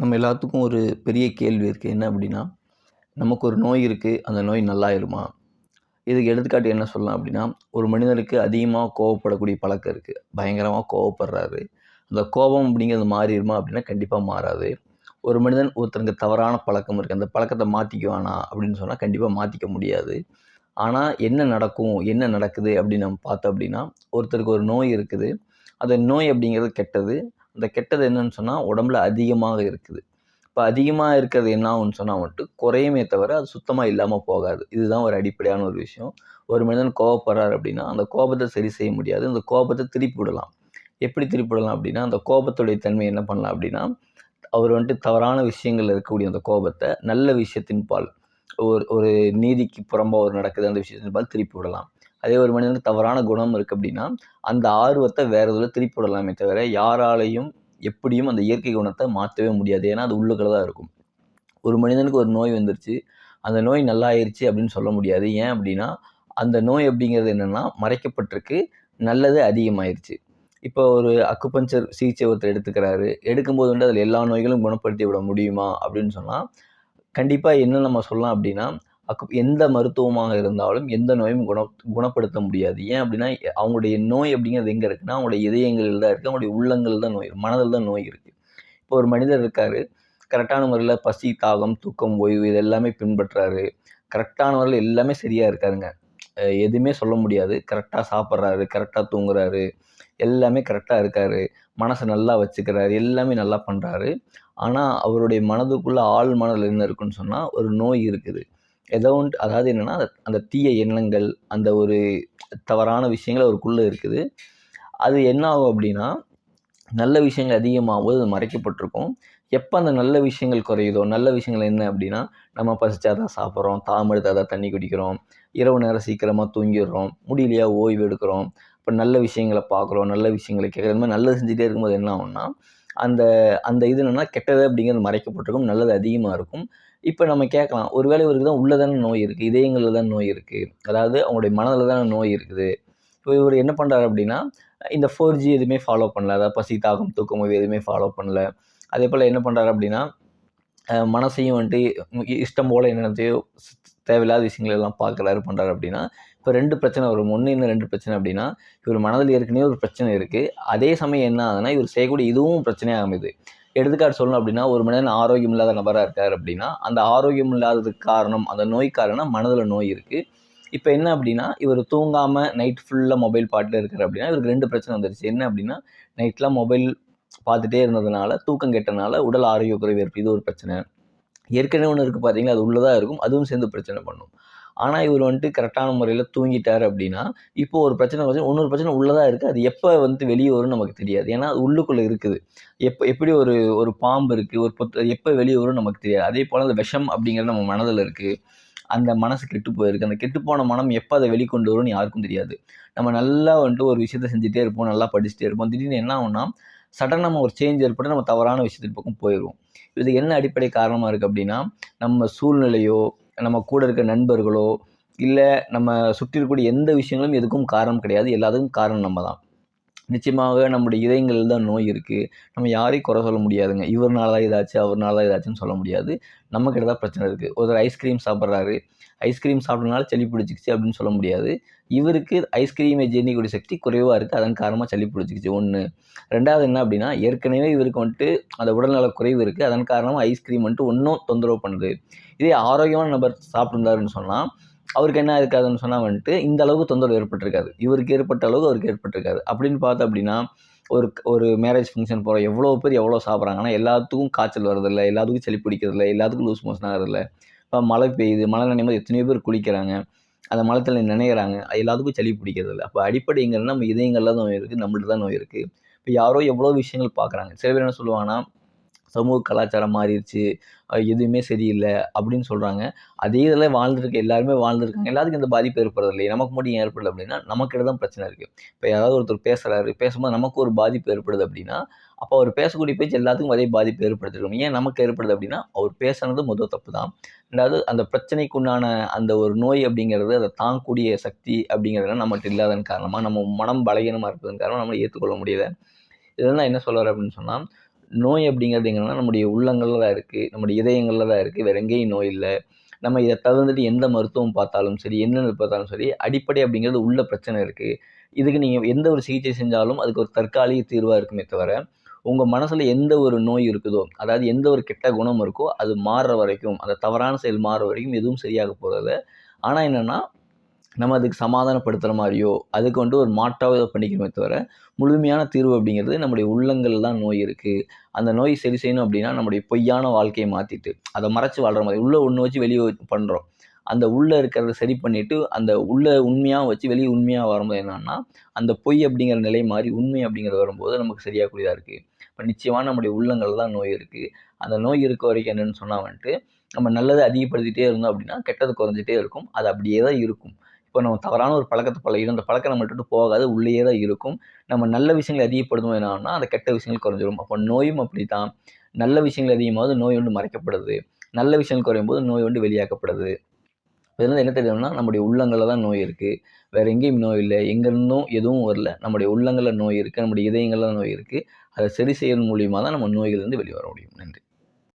நம்ம எல்லாத்துக்கும் ஒரு பெரிய கேள்வி இருக்குது என்ன அப்படின்னா நமக்கு ஒரு நோய் இருக்குது அந்த நோய் நல்லாயிருமா இதுக்கு எடுத்துக்காட்டு என்ன சொல்லலாம் அப்படின்னா ஒரு மனிதனுக்கு அதிகமாக கோவப்படக்கூடிய பழக்கம் இருக்குது பயங்கரமாக கோவப்படுறாரு. அந்த கோபம் அப்படிங்கிறது மாறிடுமா அப்படின்னா கண்டிப்பாக மாறாது. ஒரு மனிதன் ஒருத்தனுக்கு தவறான பழக்கம் இருக்குது அந்த பழக்கத்தை மாற்றிக்குவானா அப்படின்னு சொன்னால் கண்டிப்பாக மாற்றிக்க முடியாது. ஆனால் என்ன நடக்கும் என்ன நடக்குது அப்படின்னு நம்ம பார்த்தோம் அப்படின்னா ஒருத்தருக்கு ஒரு நோய் இருக்குது. அந்த நோய் அப்படிங்கிறது கெட்டது. அந்த கெட்டது என்னன்னு சொன்னால் உடம்புல அதிகமாக இருக்குது. இப்போ அதிகமாக இருக்கிறது என்ன ஆகும்னு சொன்னால் மட்டும் குறையுமே தவிர அது சுத்தமாக இல்லாமல் போகாது. இதுதான் ஒரு அடிப்படையான ஒரு விஷயம். ஒரு மனிதன் கோபப்படுறாரு அப்படின்னா அந்த கோபத்தை சரி செய்ய முடியாது. அந்த கோபத்தை திருப்பி விடலாம். எப்படி திருப்பி விடலாம் அப்படின்னா அந்த கோபத்துடைய தன்மை என்ன பண்ணலாம் அப்படின்னா அவர் வந்துட்டு தவறான விஷயங்கள் இருக்கக்கூடிய அந்த கோபத்தை நல்ல விஷயத்தின் பால் ஒரு ஒரு நீதிக்கு புறம்பாக ஒரு நடக்குது அந்த விஷயத்தின் பால் திருப்பி விடலாம். அதே ஒரு மனிதனுக்கு தவறான குணம் இருக்குது அப்படின்னா அந்த ஆர்வத்தை வேறு இதில் திருப்பி விடலாமே தவிர யாராலையும் எப்படியும் அந்த இயற்கை குணத்தை மாற்றவே முடியாது. ஏன்னா அது உள்ளுக்குள்ள தான் இருக்கும். ஒரு மனிதனுக்கு ஒரு நோய் வந்துருச்சு. அந்த நோய் நல்லா ஆயிடுச்சு அப்படின்னு சொல்ல முடியாது. ஏன் அப்படின்னா அந்த நோய் அப்படிங்கிறது என்னென்னா மறைக்கப்பட்டிருக்கு. நல்லது அதிகமாயிருச்சு. இப்போ ஒரு அக்குபஞ்சர் சிகிச்சை ஒருத்தர் எடுத்துக்கிறாரு. எடுக்கும்போது வந்து அதில் எல்லா நோய்களும் குணப்படுத்தி விட முடியுமா அப்படின்னு சொன்னால் கண்டிப்பாக என்ன நம்ம சொல்லலாம் அப்படின்னா அக்கு எந்த மருத்துவமாக இருந்தாலும் எந்த நோயும் குண குணப்படுத்த முடியாது. ஏன் அப்படின்னா அவங்களுடைய நோய் அப்படிங்கிறது எங்கே இருக்குன்னா அவங்களுடைய இதயங்களில் தான் இருக்குது அவங்களுடைய உள்ளங்கள் தான் நோய் மனதில் தான் நோய் இருக்குது இப்போ ஒரு மனிதர் இருக்கார். கரெக்டான முறையில் பசி தாகம் தூக்கம் ஓய்வு இது எல்லாமே பின்பற்றுறாரு கரெக்டான முறையில் எல்லாமே சரியாக இருக்காருங்க. எதுவுமே சொல்ல முடியாது. கரெக்டாக சாப்பிட்றாரு கரெக்டாக தூங்குறாரு. எல்லாமே கரெக்டாக இருக்கார். மனசை நல்லா வச்சுக்கிறாரு. எல்லாமே நல்லா பண்ணுறாரு ஆனால் அவருடைய மனதுக்குள்ளே ஆள் மனதில் என்ன இருக்குன்னு சொன்னால் ஒரு நோய் இருக்குது. ஏதோ ஒன்று அதாவது என்னென்னா அந்த தீய எண்ணங்கள் அந்த ஒரு தவறான விஷயங்கள் அவருக்குள்ளே இருக்குது. அது என்ன ஆகும் அப்படின்னா நல்ல விஷயங்கள் அதிகமாகும்போது அது மறைக்கப்பட்டிருக்கும். எப்போ அந்த நல்ல விஷயங்கள் குறையுதோ நல்ல விஷயங்கள் என்ன அப்படின்னா நம்ம பசிச்சா தான் சாப்பிட்றோம் தாம் தான் தண்ணி குடிக்கிறோம் இரவு நேரம் சீக்கிரமாக தூங்கிடுறோம் முடியலையா ஓய்வு எடுக்கிறோம் இப்போ நல்ல விஷயங்களை பார்க்குறோம் நல்ல விஷயங்களை கேட்குறோம் இந்த மாதிரி நல்லது செஞ்சுட்டே இருக்கும்போது என்ன ஆகும்னா அந்த அந்த இது என்னென்னா கெட்டது அப்படிங்கிறது மறைக்கப்பட்டிருக்கும் நல்லது அதிகமாக இருக்கும். இப்போ நம்ம கேட்கலாம் ஒருவேளை இவருக்கு தான் உள்ளே தானே நோய் இருக்குது இதயங்களில் தான் நோய் இருக்குது அதாவது அவங்களுடைய மனதில் தானே நோய் இருக்குது. இப்போ இவர் என்ன பண்ணுறாரு அப்படின்னா இந்த ஃபோர் ஜி எதுவுமே ஃபாலோ பண்ணல. அதாவது பசி தாகம் தூக்கம் எதுவுமே ஃபாலோ பண்ணல. அதே போல் என்ன பண்ணுறாரு அப்படின்னா மனசையும் வந்துட்டு இஷ்டம் போல் என்னென்னத்தையோ தேவையில்லாத விஷயங்கள் எல்லாம் பார்க்குறாரு பண்ணுறாரு அப்படின்னா இப்போ ரெண்டு பிரச்சனை வரும். ஒன்று இன்னும் ரெண்டு பிரச்சனை அப்படின்னா இவர் மனதில் ஏற்கனவே ஒரு பிரச்சனை இருக்குது அதே சமயம் என்ன ஆகுதுன்னா இவர் செய்யக்கூடிய இதுவும் பிரச்சனையாக அமைது எடுத்துக்காட்டு சொல்லணும் அப்படின்னா ஒரு மனிதன் ஆரோக்கியம் இல்லாத நபராக இருக்கார் அப்படின்னா அந்த ஆரோக்கியம் இல்லாததுக்கு காரணம் அந்த நோய் காரணம் மனதில் நோய் இருக்குது இப்போ என்ன அப்படின்னா இவர் தூங்காமல் நைட் ஃபுல்லாக மொபைல் பாட்டில் இருக்கார் அப்படின்னா இவருக்கு ரெண்டு பிரச்சனை வந்துருச்சு. என்ன அப்படின்னா நைட்லாம் மொபைல் பார்த்துட்டே இருந்ததுனால தூக்கம் கெட்டனால உடல் ஆரோக்கிய குறைவு ஏற்படுது. இது ஒரு பிரச்சனை. ஏற்கனவே ஒன்று இருக்குது பார்த்தீங்களா அது உள்ளதாக இருக்கும். அதுவும் சேர்ந்து பிரச்சனை பண்ணும். ஆனால் இவர் வந்துட்டு கரெக்டான முறையில் தூங்கிட்டார் அப்படின்னா இப்போ ஒரு பிரச்சனை வச்சு இன்னொரு பிரச்சனை உள்ளதாக இருக்குது அது எப்போ வந்து வெளியே வரும்னு நமக்கு தெரியாது. ஏன்னா அது உள்ளுக்குள்ளே இருக்குது. எப்போ எப்படி ஒரு ஒரு பாம்பு இருக்குது ஒரு பொத்து எப்போ வெளியே வரும்னு நமக்கு தெரியாது. அதே போல் அந்த விஷம் அப்படிங்கிறது நம்ம மனதில் இருக்குது அந்த மனசு கெட்டு போயிருக்கு. அந்த கெட்டுப்போன மனம் எப்போ அதை வெளிக்கொண்டு வரும்னு யாருக்கும் தெரியாது. நம்ம நல்லா வந்துட்டு ஒரு விஷயத்த செஞ்சுட்டே இருப்போம் நல்லா படிச்சுட்டே இருப்போம். திடீர்னு என்ன ஆகும்னா சடனாக நம்ம ஒரு சேஞ்ச் ஏற்பட்டு நம்ம தவறான விஷயத்தின் பக்கம் போயிடுவோம். இது என்ன அடிப்படை காரணமாக இருக்குது அப்படின்னா நம்ம சூழ்நிலையோ நம்ம கூட இருக்க நண்பர்களோ இல்லை நம்ம சுற்றி இருக்கக்கூடிய எந்த விஷயங்களும் எதுக்கும் காரணம் கிடையாது. எல்லாத்துக்கும் காரணம் நம்ம தான் நிச்சயமாக நம்முடைய இதயங்களில் தான் நோய் இருக்குது நம்ம யாரையும் குறை சொல்ல முடியாதுங்க. இவர்னால தான் இதாச்சு அவர்னால தான் இதாச்சுன்னு சொல்ல முடியாது. நம்மக்கிட்ட தான் பிரச்சனை இருக்குது ஒருத்தர் ஐஸ்கிரீம் சாப்பிட்றாரு. ஐஸ்கிரீம் சாப்பிட்றதுனால சளி பிடிச்சிக்கிச்சு அப்படின்னு சொல்ல முடியாது. இவருக்கு ஐஸ்கிரீமை ஜீரணிக்கூடிய சக்தி குறைவாக இருக்குது அதன் காரணமாக சளி பிடிச்சிக்கிச்சு. ஒன்று ரெண்டாவது என்ன அப்படின்னா ஏற்கனவே இவருக்கு வந்துட்டு அந்த உடல்நல குறைவு இருக்குது அதன் காரணமாக ஐஸ்கிரீம் வந்துட்டு ஒன்றும் தொந்தரவு பண்ணுது. இதே ஆரோக்கியமான நபர் சாப்பிட்ருந்தாருன்னு சொன்னால் அவருக்கு என்ன இருக்காதுன்னு சொன்னால் வந்துட்டு இந்த அளவுக்கு தொந்தரவு ஏற்பட்டிருக்காது. இவருக்கு ஏற்பட்ட அளவுக்கு அவருக்கு ஏற்பட்டிருக்காது. அப்படின்னு பார்த்தோம் அப்படின்னா ஒரு ஒரு மேரேஜ் ஃபங்க்ஷன் போகிறோம் எவ்வளோ பேர் எவ்வளோ சாப்பிட்றாங்கன்னா எல்லாத்துக்கும் காய்ச்சல் வரதில்லை எல்லாத்துக்கும் சளி பிடிக்கிறதில்ல எல்லாத்துக்கும் லூஸ் மோஷன் ஆகிறதில்ல. இப்போ மழை பெய்யுது மழை நினைவு எத்தனையோ பேர் குளிக்கிறாங்க அந்த மழை தண்ணி நினைக்கிறாங்க எல்லாத்துக்கும் சளி பிடிக்கிறதில்ல. அப்போ அடிப்படைங்கிறது நம்ம இதயங்களில் தான் நோய் இருக்குது நம்மள்ட்ட தான் நோய் இருக்குது இப்போ யாரோ எவ்வளோ விஷயங்கள் பார்க்குறாங்க. சில பேர் என்ன சொல்லுவாங்கன்னா சமூக கலாச்சாரம் மாறிடுச்சு எதுவுமே சரியில்லை அப்படின்னு சொல்கிறாங்க அதே இதில் வாழ்ந்துருக்க எல்லாருமே வாழ்ந்துருக்காங்க. எல்லாத்துக்கும் இந்த பாதிப்பு ஏற்படுறது இல்லை நமக்கு மட்டும் ஏன் ஏற்படல அப்படின்னா நமக்கிட்ட தான் பிரச்சனை இருக்குது இப்போ யாராவது ஒருத்தர் பேசுகிறாரு பேசும்போது நமக்கு ஒரு பாதிப்பு ஏற்படுது அப்படின்னா அப்போ அவர் பேசக்கூடிய பேச்சு எல்லாத்துக்கும் அதே பாதிப்பு ஏற்படுத்திருக்கும். ஏன் நமக்கு ஏற்படுது அப்படின்னா அவர் பேசுனது முதல் தப்பு தான். ரெண்டாவது அந்த பிரச்சனைக்குண்டான அந்த ஒரு நோய் அப்படிங்கிறது அதை தாங்கக்கூடிய சக்தி அப்படிங்கிறதுலாம் நம்மகிட்ட இல்லாதன் காரணமாக நம்ம மனம் பலகீனமாக இருப்பதன் காரணமாக நம்மளை ஏற்றுக்கொள்ள முடியலை. இதெல்லாம் என்ன சொல்கிறார் அப்படின்னு சொன்னால் நோய் அப்படிங்கிறது எங்கன்னா நம்முடைய உள்ளங்களில் தான் இருக்குது நம்முடைய இதயங்களில் தான் இருக்குது வேற எங்கேயும் நோய் இல்லை. நம்ம இதை தகுந்துட்டு எந்த மருத்துவம் பார்த்தாலும் சரி என்னென்ன பார்த்தாலும் சரி அடிப்படை அப்படிங்கிறது உள்ள பிரச்சனை இருக்குது இதுக்கு நீங்கள் எந்த ஒரு சிகிச்சை செஞ்சாலும் அதுக்கு ஒரு தற்காலிக தீர்வாக இருக்குமே தவிர உங்கள் மனசில் எந்த ஒரு நோய் இருக்குதோ அதாவது எந்த ஒரு கெட்ட குணம் இருக்கோ அது மாறுற வரைக்கும் அந்த தவறான செயல் மாறுற வரைக்கும் எதுவும் சரியாக போகிறது ஆனால் என்னென்னா நம்ம அதுக்கு சமாதானப்படுத்துகிற மாதிரியோ அதுக்கு வந்துட்டு ஒரு மாற்றாக இதை பண்ணிக்கணுமே தவிர முழுமையான தீர்வு அப்படிங்கிறது நம்முடைய உள்ளங்களில் தான் நோய் இருக்குது அந்த நோய் சரி செய்யணும் அப்படின்னா நம்முடைய பொய்யான வாழ்க்கையை மாற்றிட்டு அதை மறைச்சு வாழ்கிற மாதிரி உள்ளே ஒன்று வச்சு வெளியே பண்ணுறோம் அந்த உள்ளே இருக்கிறத சரி பண்ணிவிட்டு அந்த உள்ளே உண்மையாக வச்சு வெளியே உண்மையாக வரும்போது என்னன்னா அந்த பொய் அப்படிங்கிற நிலை மாதிரி உண்மை அப்படிங்கிறது வரும்போது நமக்கு சரியாகக்கூடியதாக இருக்குது இப்போ நிச்சயமாக நம்முடைய உள்ளங்களில் தான் நோய் இருக்குது அந்த நோய் இருக்க வரைக்கும் என்னென்னு சொன்னால் வந்துட்டு நம்ம நல்லதை அதிகப்படுத்திட்டே இருந்தோம் அப்படின்னா கெட்டது குறைஞ்சிட்டே இருக்கும். அது அப்படியே தான் இருக்கும். இப்போ நம்ம தவறான ஒரு பழக்கத்தை பழகிடும் அந்த பழக்கம் நம்ம விட்டுட்டு போகாது உள்ளேயே தான் இருக்கும். நம்ம நல்ல விஷயங்களை அதிகப்படுத்தும் என்னன்னா அந்த கெட்ட விஷயங்கள் குறைஞ்சிரும். அப்போ நோயும் அப்படி தான் நல்ல விஷயங்கள் அதிகமாவது நோய் ஒன்று மறைக்கப்படுது. நல்ல விஷயங்கள் குறையும் போது நோய் ஒன்று வெளியாக்கப்படுது. இதுலேருந்து என்ன தெரியும்னா நம்முடைய உள்ளங்களில் தான் நோய் இருக்குது வேறு எங்கேயும் நோய் இல்லை. எங்கேருந்தும் எதுவும் வரல. நம்முடைய உள்ளங்களில் நோய் இருக்குது நம்முடைய இதயங்களில் நோய் இருக்குது அதை சரி செய்யறது மூலியமாக தான் நம்ம நோய்கள்லேருந்து வெளியே வர முடியும். நன்றி.